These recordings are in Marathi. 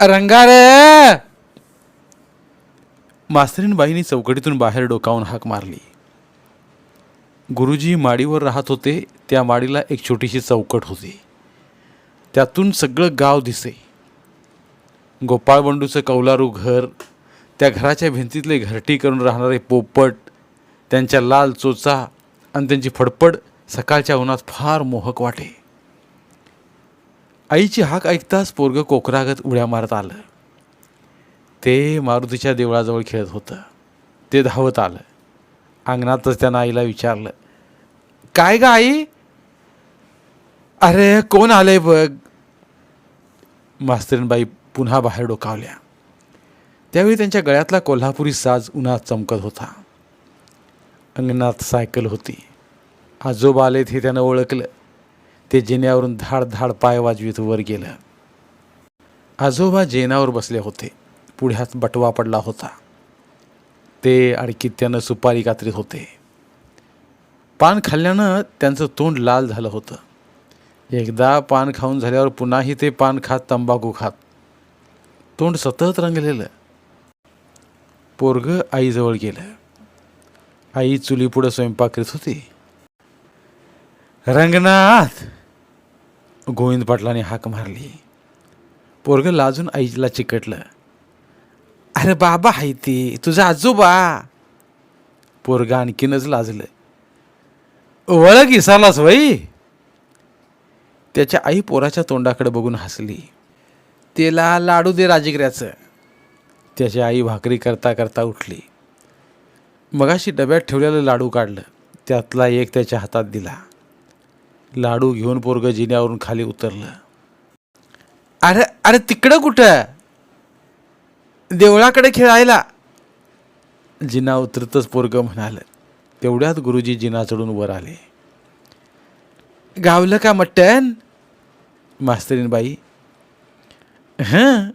रंगार! मास्तरीनबाईंनी चौकटीतून बाहेर डोकावून हाक मारली. गुरुजी माडीवर राहत होते त्या माडीला एक छोटीशी चौकट होती. त्यातून सगळं गाव दिसे. गोपाळ बंडूचं कौलारू घर त्या घराच्या भिंतीतले घरटी करून राहणारे पोपट त्यांच्या लाल चोचा आणि त्यांची फडफड सकाळच्या उन्हात फार मोहक वाटे. आईची हाक ऐकताच पोरगं कोकरागत उड्या मारत आलं. ते मारुतीच्या देवळाजवळ खेळत होतं. ते धावत आलं. अंगणातच त्यानं आईला विचारलं काय ग आई? अरे कोण आलंय बघ. मास्तरीणबाई पुन्हा बाहेर डोकावल्या. त्यावेळी त्यांच्या गळ्यातला कोल्हापुरी साज उन्हात चमकत होता. अंगणात सायकल होती. आजोबा आलेत हे त्यानं ओळखलं. ते जिन्यावरून धाड धाड पाय वाजवीत वर गेलं. आजोबा जेनावर बसले होते. पुढ्यात बटवा पडला होता. ते अडकीत त्यानं सुपारी कात्रीत होते. पान खाल्ल्यानं त्यांचं तोंड लाल झालं होतं. एकदा पान खाऊन झाल्यावर पुन्हाही ते पान खात तंबाखू खात. तोंड सतत रंगलेलं. पोरग आईजवळ गेलं. आई चुलीपुढं स्वयंपाक करीत होती. रंगनाथ! गोविंद पाटलाने हाक मारली. पोरग लाजून आईला चिकटलं. अरे बाबा आहे ते तुझा आजोबा. पोरग आणखीनच लाजलं. ओळख इसालास वई. त्याच्या आई पोराच्या तोंडाकडे बघून हसली. त्याला लाडू दे राजगिऱ्याचं. त्याची आई भाकरी करता करता उठली. मगाशी डब्यात ठेवलेलं लाडू काढलं. त्यातला एक त्याच्या हातात दिला. लाडू घेऊन पोरग जिन्यावरून खाली उतरलं. अरे अरे तिकडं कुठं? देवळाकडे खेळायला. जिना उतरतच पोरग म्हणाल तेवढ्यात गुरुजी जिना चढून वर आले. गावलं का मटण? मास्तरीनबाई हं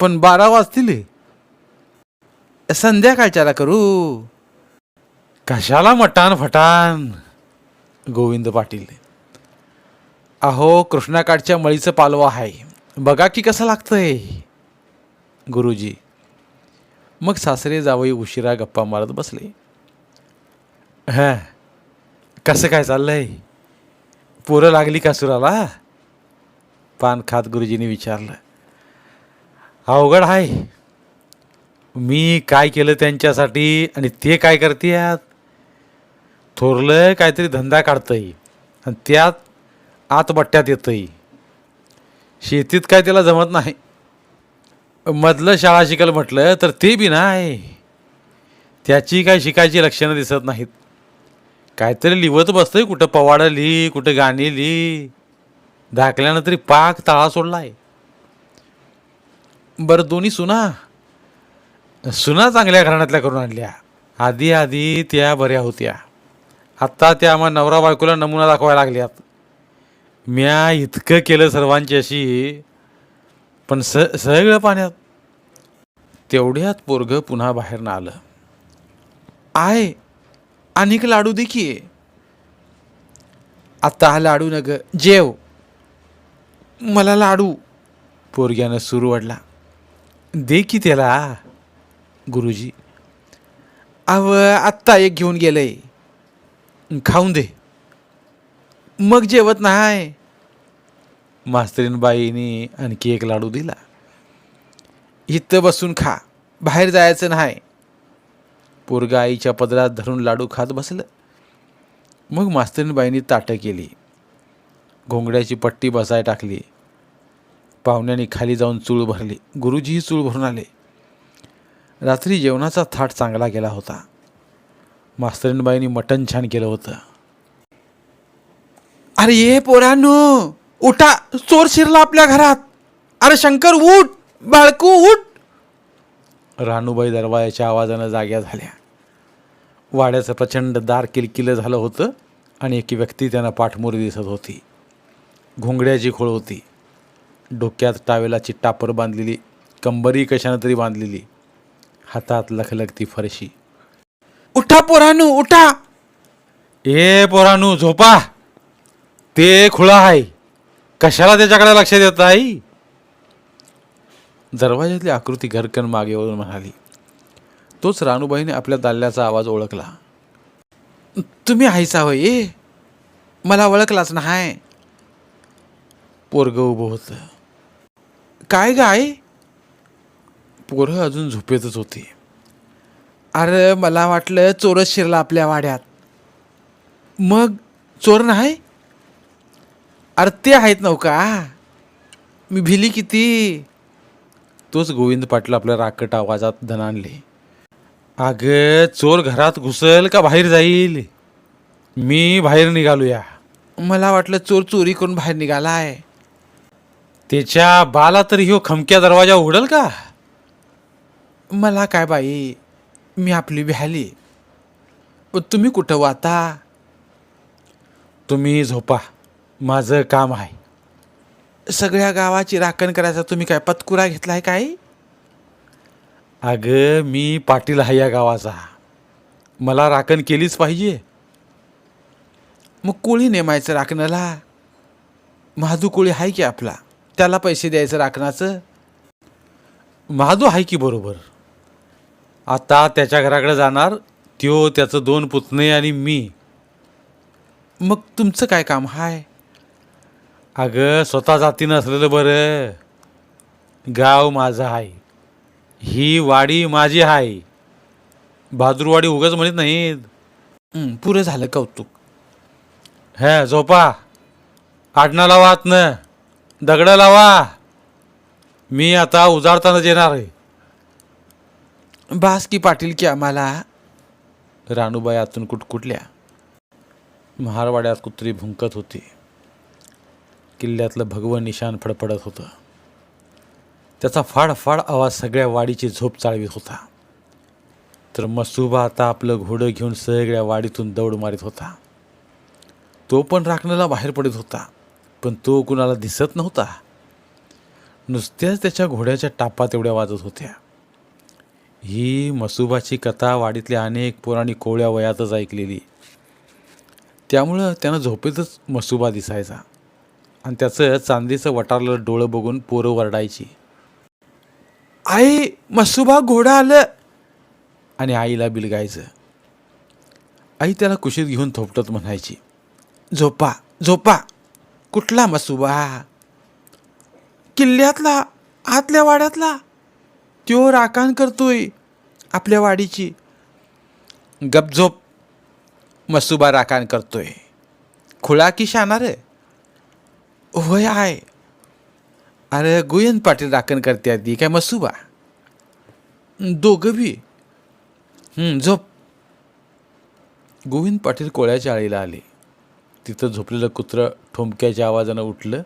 पण बारा वाजतील. संध्याकाळच्याला करू. कशाला मटान फटान गोविंद पाटील अहो कृष्णाकाठच्या मळीचं पालवा आहे. बघा की कसं लागतंय. गुरुजी मग सासरे जावई उशिरा गप्पा मारत बसले. हां कसं काय चाललंय? पोरं लागली का सुराला? पान खात गुरुजीने विचारलं. अवघड आहे. मी काय केलं त्यांच्यासाठी आणि ते काय करतेयात? थोरलं काहीतरी धंदा काढतंय. आणि त्यात आतबट्ट्यात येतंही शेतीत काय त्याला जमत नाही. मधलं शाळा शिकल म्हटलं तर ते बी नाही. त्याची काय शिकायची लक्षणं दिसत नाहीत. काहीतरी लिवत बसतंय कुठं पवाडं लिही कुठं गाणी लिही धाकल्यानं तरी पाक तळा सोडलाय. बरं दोन्ही सुना. सुना चांगल्या घराण्यातल्या करून आणल्या. आधी आधी त्या बऱ्या होत्या. आत्ता त्या मग नवरा बायकोला नमुना दाखवायला लागल्यात. म्या इतकं केलं सर्वांच्याशी पण स सगळं पाण्यात. तेवढ्यात पोरग पुन्हा बाहेरनं आलं. आहे आणिक लाडू देखी आत्ता हा लाडू न ग जेव. मला लाडू. पोरग्यानं सुरू वाढला दे की त्याला गुरुजी. अव आत्ता एक घेऊन गेलंय. खाऊन दे. मग जेवत नाही मास्तरीनबाईनी आणखी एक लाडू दिला. इथं बसून खा. बाहेर जायचं नाही. पोरगा आईच्या पदरात धरून लाडू खात बसलं. मग मास्तरीनबाईंनी ताटं केली. घोंगड्याची पट्टी बसाय टाकली. पाहुण्यांनी खाली जाऊन चूळ भरली. गुरुजीही चूळ भरून आले. रात्री जेवणाचा थाट चांगला गेला होता. मास्तरीनबाईंनी मटण छान केलं होतं. अरे ये पोरांनो! उठा चोर शिरला आपल्या घरात. अरे शंकर उठ बाळकू उठ. रानूबाई दरवाजाच्या आवाजानं जाग्या झाल्या. वाड्याचं प्रचंड दार किलकिलं झालं होतं आणि एक व्यक्ती त्यांना पाठमोरी दिसत होती. घोंगड्याची खोळ होती. डोक्यात टावेलाची टापर बांधलेली कंबरी कशानं तरी बांधलेली. हातात लखलखती फरशी. उठा पोरानू उठा. ए पोरानू झोपा. ते खुळा आहे. कशाला त्याच्याकडे लक्ष देत आई दरवाजातली आकृती घरकन मागे वळून म्हणाली. तोच रानूबाईने आपल्या दाल्ल्याचा आवाज ओळखला. तुम्ही आईचा होय ए मला ओळखलाच नाही. पोरग उभं होतं. काय गाय पोरं अजून झोपेतच होती. अरे मला वाटलं चोरच शिरला आपल्या वाड्यात. मग चोर नाही? अरे ते आहेत नव्हका मी भिली किती? तोच गोविंद पाटील आपल्या राकट आवाजात दणाणले अगं चोर घरात घुसल का बाहेर जाईल? मी बाहेर निघालोया. मला वाटलं चोर चोरी करून बाहेर निघालाय. त्याच्या बाला तरी ह्यो खमक्या दरवाजा उघडल का? मला काय बाई? मी आपली भ्याली. तुम्ही कुठं वाता तुम्ही झोपा. माझं काम आहे. सगळ्या गावाची राखण करायचा तुम्ही काय पतकुरा घेतलाय काय? अगं मी पाटील आहे या गावाचा. मला राखण केलीच पाहिजे. मग कोळी नेमायचं राखणाला? महादू कोळी आहे की आपला? त्याला पैसे द्यायचं राखणाचं? महादू आहे की बरोबर? आता त्याच्या घराकडे जाणार त्यो त्याचं दोन पुतणे आणि मी. मग तुमचं काय काम हाय? अगं स्वतः जातीनं असलेलं बरं. गाव माझं आहे ही वाडी माझी आहे बहादूरवाडी उगाच म्हणत नाहीत. पुरं झालं कौतुक. हे झोपा. आडणं लावा आतनं. दगडं लावा. मी आता उजाडतानाच येणार आहे. बास की पाटील की आम्हाला. रानूबाई आतून कुटकुटल्या. महारवाड्यात कुत्री भुंकत होती. किल्ल्यातलं भगवं निशाण फडफडत होतं. त्याचा फाडफाड आवाज सगळ्या वाडीची झोप चाळवीत होता. तर मसुबा आता आपलं घोडं घेऊन सगळ्या वाडीतून दौड मारित होता. तो पण राखण्याला बाहेर पडत होता पण तो कुणाला दिसत नव्हता. नुसत्याच त्याच्या घोड्याच्या टापा तेवढ्या वाजत होत्या. ही मसुबाची कथा वाडीतल्या अनेक पुराणी कोवळ्या वयातच ऐकलेली. त्यामुळं त्यानं झोपेतच मसुबा दिसायचा. आणि त्याचं चांदीचं वटारलं डोळं बघून पोरं वरडायची. आई मसुबा घोडा आलं. आणि आईला बिलगायचं. आई त्याला कुशीत घेऊन थोपटत म्हणायची झोपा झोपा कुठला मसुबा? किल्ल्यातला आतल्या वाड्यातला? त्यो राखण करतोय आपल्या वाडीची. गपझोप मसुबा राखण करतोय. खुळा की शाणार होय आहे. अरे गोयंद पाटील राखण करते आधी काय मसुबा? दोघं बी झोप. गोविंद पाटील कोळ्याच्या आळीला आले. तिथं झोपलेलं कुत्रं ठोंबक्याच्या आवाजानं उठलं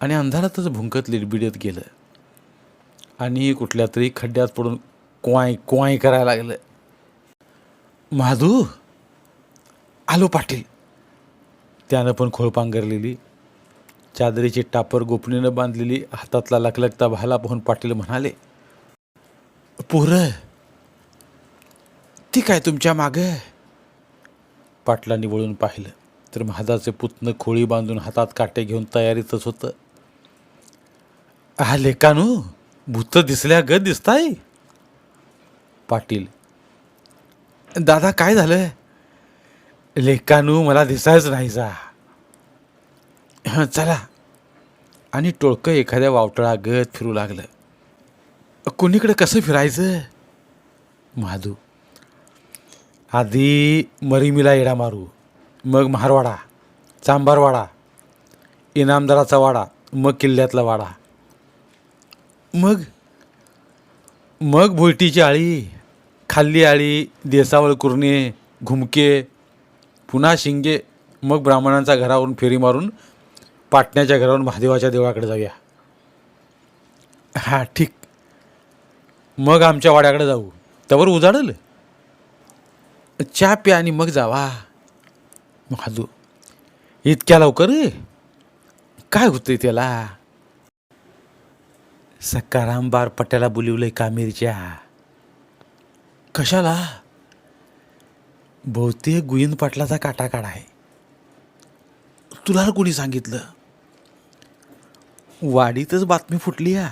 आणि अंधारातच भुंकत लिडबिडत गेलं. आणि कुठल्या तरी खड्ड्यात पडून क्वाय क्वाय करायला लागलं. माधू? आलो पाटील. त्यानं पण खोळपांगरलेली चादरीची टापर गोपनीनं बांधलेली हातातला लखलखता भाला पाहून पाटील म्हणाले पोरं ती काय तुमच्या मागं? पाटलांनी वळून पाहिलं तर महादाचे पुतणं खोळी बांधून हातात काटे घेऊन तयारीतच होतं. हा लेकानू भूत दिसल्या ग दिसताय. पाटील दादा काय झालं? लेकानू मला दिसायच नाही जा. हं, चला. आणि टोळकं एखाद्या वावटळागत फिरू लागलं. कोणीकडे कसं फिरायचं? महादू आधी मरिमीला येडा मारू. मग महारवाडा चांबारवाडा इनामदाराचा वाडा मग किल्ल्यातला वाडा. मग? मग भोयटीची आळी खाल्ली आळी देसावळ कुरणे घुमके पुन्हा शिंगे मग ब्राह्मणांचा घरावरून फेरी मारून पाटण्याच्या घरावरून महादेवाच्या देवळाकडे जाऊया. हां ठीक. मग आमच्या वाड्याकडे जाऊ. त्यावर उजाडल? चहा प्या आणि मग जावा. महादू इतक्या लवकर? काय होतंय त्याला? सकाराम बार पट्याला बोलिवलंय कामेरीच्या. कशाला? बहुतेक गुईन पाटलाचा काटा आहे. तुला कोणी सांगितलं? वाडीतच बातमी फुटली या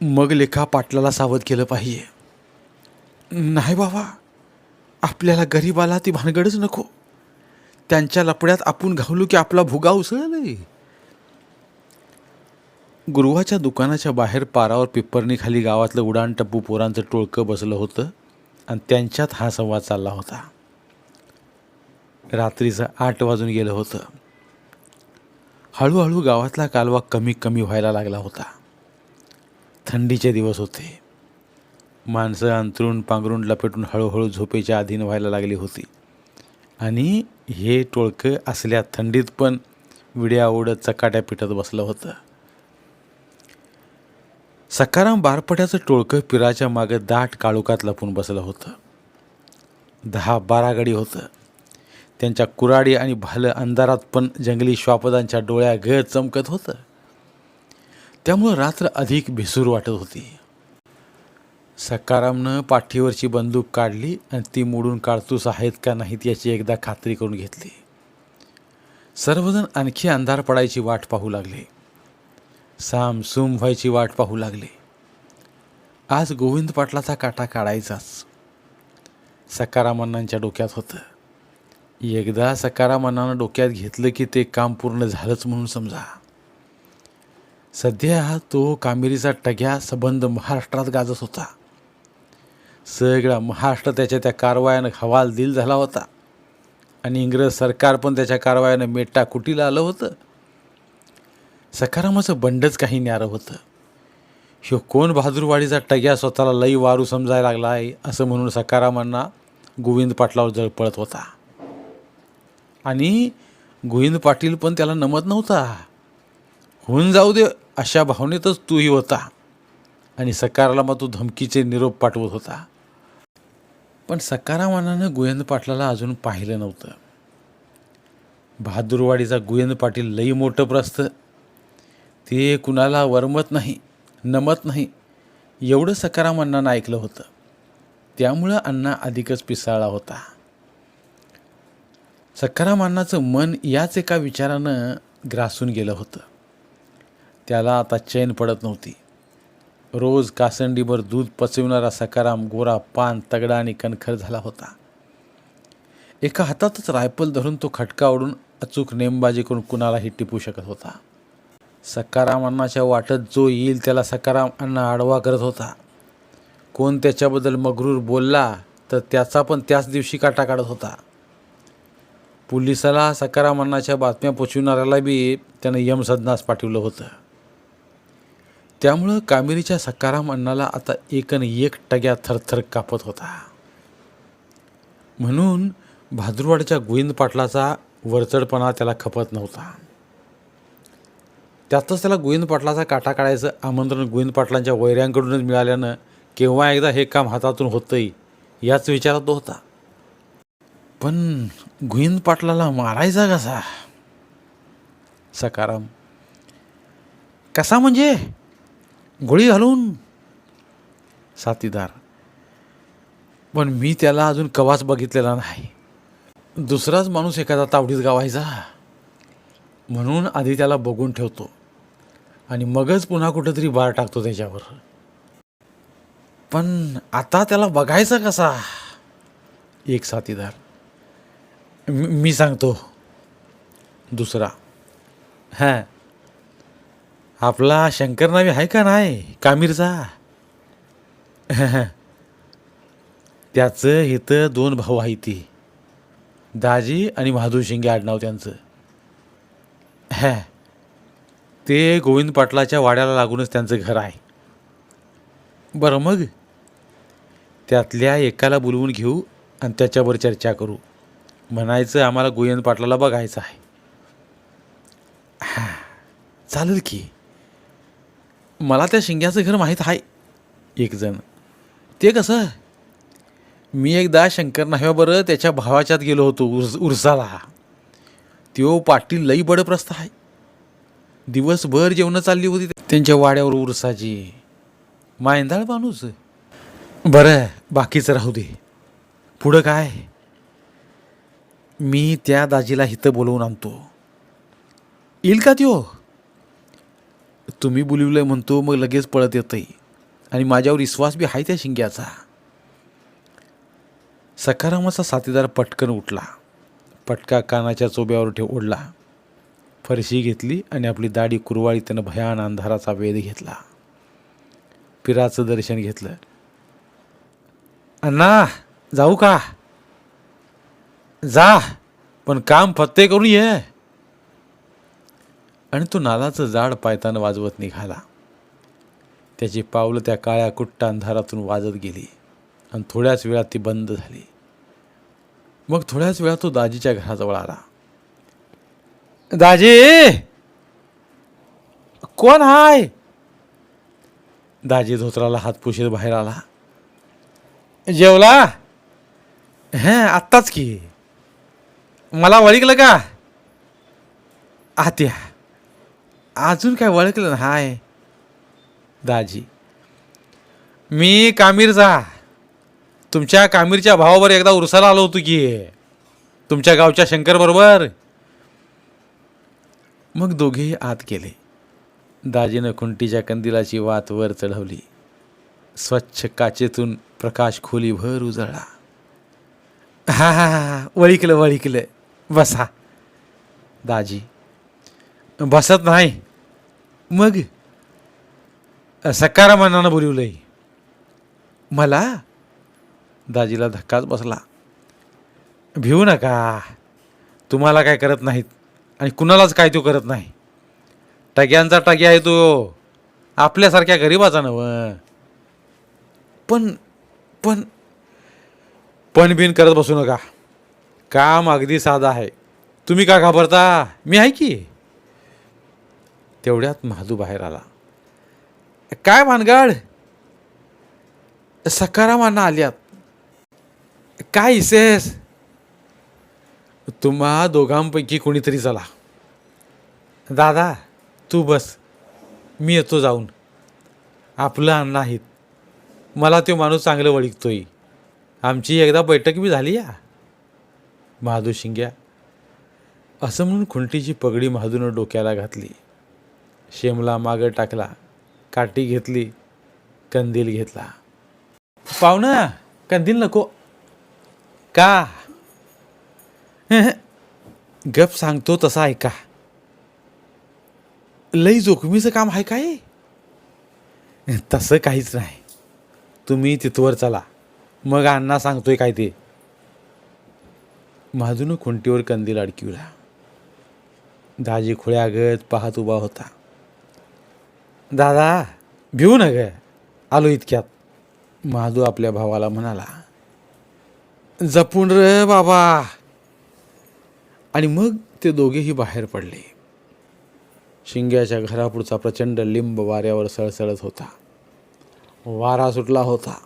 मग लेखा पाटलाला सावध केलं पाहिजे. नाही बाबा आपल्याला गरीबाला ती भानगडच नको. त्यांच्या लपड्यात आपण घावलो की आपला भुगा उसळला गुरुवाच्या दुकानाच्या बाहेर पारावर पिप्परणीखाली गावातलं उडाण टप्पू पोरांचं टोळकं बसलं होतं आणि त्यांच्यात हा संवाद चालला होता. रात्रीचं आठ वाजून गेलं होतं. हळूहळू गावातला कालवा कमी कमी व्हायला लागला होता. थंडीचे दिवस होते. माणसं अंतरून पांघरून लपेटून हळूहळू झोपेच्या अधीन व्हायला लागली होती. आणि हे टोळकं असल्या थंडीत पण विड्या ओढत चकाट्या पिटत बसलं होतं. सकाराम बारपट्याचं टोळकं पिराच्या मागं दाट काळोखात लपून बसलं होतं. दहा बारा गडी होतं. त्यांच्या कुराडी आणि भालं अंधारात पण जंगली श्वापदांच्या डोळ्या गळ चमकत होतं. त्यामुळं रात्र अधिक भिसूर वाटत होती. सकारामनं पाठीवरची बंदूक काढली आणि ती मोडून काढतूस आहेत का नाहीत याची एकदा खात्री करून घेतली. सर्वजण आणखी अंधार पडायची वाट पाहू लागले. सामसूम व्हायची वाट पाहू लागले. आज गोविंद पाटलाचा काटा काढायचाच. सकारामण्णांच्या डोक्यात होतं. एकदा सकारामानानं डोक्यात घेतलं की ते काम पूर्ण झालंच म्हणून समजा. सध्या तो कामेरीचा टग्या संबंध महाराष्ट्रात गाजत होता. सगळा महाराष्ट्र त्याच्या त्या कारवायानं हवाल दिल झाला होता. आणि इंग्रज सरकार पण त्याच्या कारवायानं मेटा कुटीला आलं होतं. सकारामाचं बंडच काही न्यारं होतं. ह्यो कोण बहादूरवाडीचा टग्या स्वतःला लई वारू समजायला लागला आहे असं म्हणून सकारामांना गोविंद पाटलावर जळ पळत होता. आणि गोविंद पाटील पण त्याला नमत नव्हता. होऊन जाऊ दे अशा भावनेतच तूही होता. आणि सकाराला मग तू धमकीचे निरोप पाठवत होता. पण सकारामानानं गोविंद पाटलाला अजून पाहिलं नव्हतं. बहादूरवाडीचा गोविंद पाटील लई मोठं प्रस्थ. ते कुणाला वरमत नाही नमत नाही एवढं सकाराम अण्णानं ऐकलं होतं. त्यामुळं अण्णा अधिकच पिसाळला होता. सकाराम अण्णाचं मन याच एका विचारानं ग्रासून गेलं होतं. त्याला आता चैन पडत नव्हती. रोज कासंडीभर दूध पचविणारा सकाराम गोरा पान तगडा आणि कणखर झाला होता. एका हातातच रायफल धरून तो खटका ओढून अचूक नेमबाजी करून कुणालाही टिपू शकत होता. सकाराम अण्णाच्या वाटत जो येईल त्याला सकाराम अण्णा आडवा करत होता. कोण त्याच्याबद्दल मगरूर बोलला तर त्याचा पण त्याच दिवशी काटा काढत होता. पोलिसाला सकाराम बातम्या पोचविणाऱ्याला बी त्यानं यमसदनास पाठवलं होतं. त्यामुळं कामेरीच्या सकाराम अण्णाला आता एकन एक टग्या थरथर कापत होता. म्हणून भाद्रवाडच्या गोविंद पाटलाचा वरचडपणा त्याला खपत नव्हता. त्यातच त्याला गोविंद पाटलाचा काटा काढायचं आमंत्रण गोविंद पाटलांच्या वैऱ्यांकडूनच मिळाल्यानं केव्हा एकदा हे काम हातातून होतंय याच विचारात तो होता. पण गोविंद पाटलाला मारायचा कसा? सकाराम कसा म्हणजे? गोळी घालून? साथीदार पण मी त्याला अजून कवाच बघितलेला नाही. दुसराच माणूस एखादा तावडीत गावायचा? म्हणून आधी त्याला बघून ठेवतो आणि मगच पुन्हा कुठंतरी बार टाकतो त्याच्यावर. पण आता त्याला बघायचा कसा? एक साथीदार मी सांगतो. दुसरा. हां. आपला शंकर नावी आहे का नाही? कामीरचा? त्याचं इथं दोन भाऊ आहे ती. दाजी आणि महादू शिंगे आडनाव त्यांचं. हॅ. ते गोविंद पाटलाच्या वाड्याला लागूनच त्यांचं घर आहे. बरं मग? त्यातल्या एकाला बोलवून घेऊ आणि त्याच्यावर चर्चा करू. म्हणायचं आम्हाला गोविंद पाटलाला बघायचं आहे. हां चालेल की. मला त्या शिंग्याचं घर माहीत आहे एकजण ते कसं? मी एकदा शंकर नाव्याबरं त्याच्या भावाच्यात गेलो होतो उर्स उर्साला. त्यो पाटील लई बडप्रस्थ आहे. दिवसभर जेवणं चालली होती त्यांच्या वाड्यावर उरसाची. मायंदाळ माणूस. बरं बाकीचं राहू दे. पुढं काय? मी त्या दाजीला हिथं बोलवून आणतो. येईल का त्यो? तुम्ही बोलवलंय म्हणतो मग लगेच पळत येतंय. आणि माझ्यावर विश्वास बी आहे त्या शिंग्याचा. सकारामाचा साथीदार पटकन उठला. पटका कानाच्या चोब्यावर ठेव ओढला. फरशी घेतली आणि आपली दाढी कुरवाळी त्यानं भयान अंधाराचा वेध घेतला. पिराचं दर्शन घेतलं. अण्णा जाऊ का? जा पण काम फत्ते करून ये. आणि तो नालाचं जाड पायताना वाजवत निघाला. त्याची पावलं त्या काळ्या कुट्टा अंधारातून वाजत गेली आणि थोड्याच वेळात ती बंद झाली. मग थोड्याच वेळात तो दाजीच्या घराजवळ आला. दाजी! कोण हाय? दाजी धोत्राला हातपुशीत बाहेर आला. जेवला? हे आत्ताच की. मला वळखलं का? आत्या अजून काय वळखलं ना हाय? दाजी मी कामीरचा. तुमच्या कामीरच्या भावावर एकदा उरसाला आलो होतो की. तुमच्या गावच्या शंकरबरोबर मग दोघेही आत गेले. दाजीनं खुंटीच्या कंदिलाची वात वर चढवली. स्वच्छ काचेतून प्रकाश खोलीभर उजळला. हा हा हा वळिकलं वळिकलं. बसा दाजी बसत नाही. मग? सकारामानानं बोलवलंय. मला? दाजीला धक्काच बसला. भिवू नका. तुम्हाला काय करत नाहीत आणि कुणालाच काय तो करत नाही. टग्यांचा टग्या आहे तो. आपल्यासारख्या गरीबाचा नव. पण पण पण बिन करत बसू नका. काम अगदी साधा आहे. तुम्ही का घाबरता? मी आहे की? तेवढ्यात महादू बाहेर आला. काय भानगड? सकारामांना आल्यात. काय इसेस? तुम्हा दोघांपैकी कोणीतरी चला. दादा तू बस. मी येतो जाऊन. आपलं अन्न आहेत. मला तो माणूस चांगलं वळिकतोय आमची एकदा बैठक बी झाली या. महादू शिंग्या असं म्हणून खुंटीची पगडी महादूनं डोक्याला घातली. शेमला मागं टाकला काठी घेतली कंदील घेतला. पाहुणा कंदील नको. का? गप सांगतो तसा ऐका. लई जोखमीचं काम आहे काय? तसं काहीच नाही. तुम्ही तिथवर चला. मग अण्णा सांगतोय काय ते? माझून खुंटीवर कंदील अडकिवला. दाजी खुळ्यागत पाहत उभा होता. दादा भिऊ न ग आलो इतक्यात. महादू आपल्या भावाला म्हणाला जपून र बाबा. आणि मग ते दोघेही बाहेर पडले. शिंग्याच्या घरापुढचा प्रचंड लिंब वाऱ्यावर सळसळत होता. वारा सुटला होता.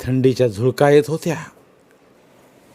थंडीच्या झुळका येत होत्या.